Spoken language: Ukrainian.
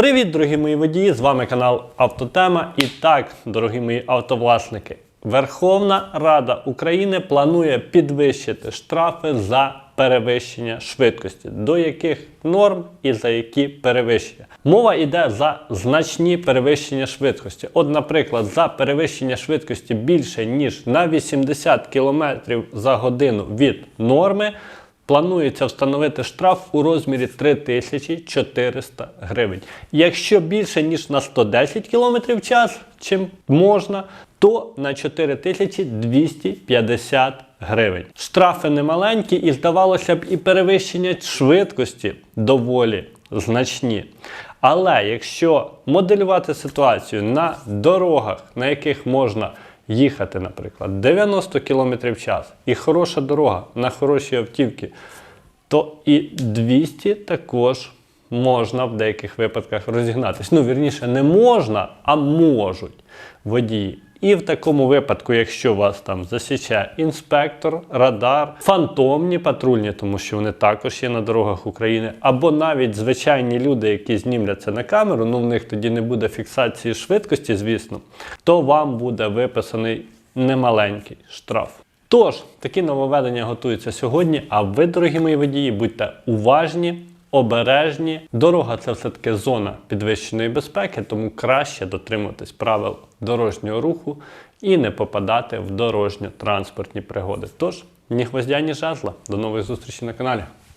Привіт, дорогі мої водії! З вами канал Автотема. І так, дорогі мої автовласники, Верховна Рада України планує підвищити штрафи за перевищення швидкості. До яких норм і за які перевищення? Мова йде за значні перевищення швидкості. От, наприклад, за перевищення швидкості більше ніж на 80 км за годину від норми. Планується встановити штраф у розмірі 3400 гривень. Якщо більше ніж на 110 км в час, чим можна, то на 4250 гривень. Штрафи немаленькі і здавалося б, і перевищення швидкості доволі значні. Але якщо моделювати ситуацію на дорогах, на яких можна їхати, наприклад, 90 км в час і хороша дорога на хороші автівки, то і 200 також можна в деяких випадках розігнатись. Ну, вірніше, не можна, а можуть водії. І в такому випадку, якщо вас там засічає інспектор, радар, фантомні патрульні, тому що вони також є на дорогах України, або навіть звичайні люди, які знімлять це на камеру, ну в них тоді не буде фіксації швидкості, звісно, то вам буде виписаний немаленький штраф. Тож, такі нововведення готуються сьогодні. А ви, дорогі мої водії, будьте уважні, обережні. Дорога це все-таки зона підвищеної безпеки, тому краще дотримуватись правил дорожнього руху і не попадати в дорожньо-транспортні пригоди. Тож, ні гвоздя, ні жезла. До нових зустрічей на каналі.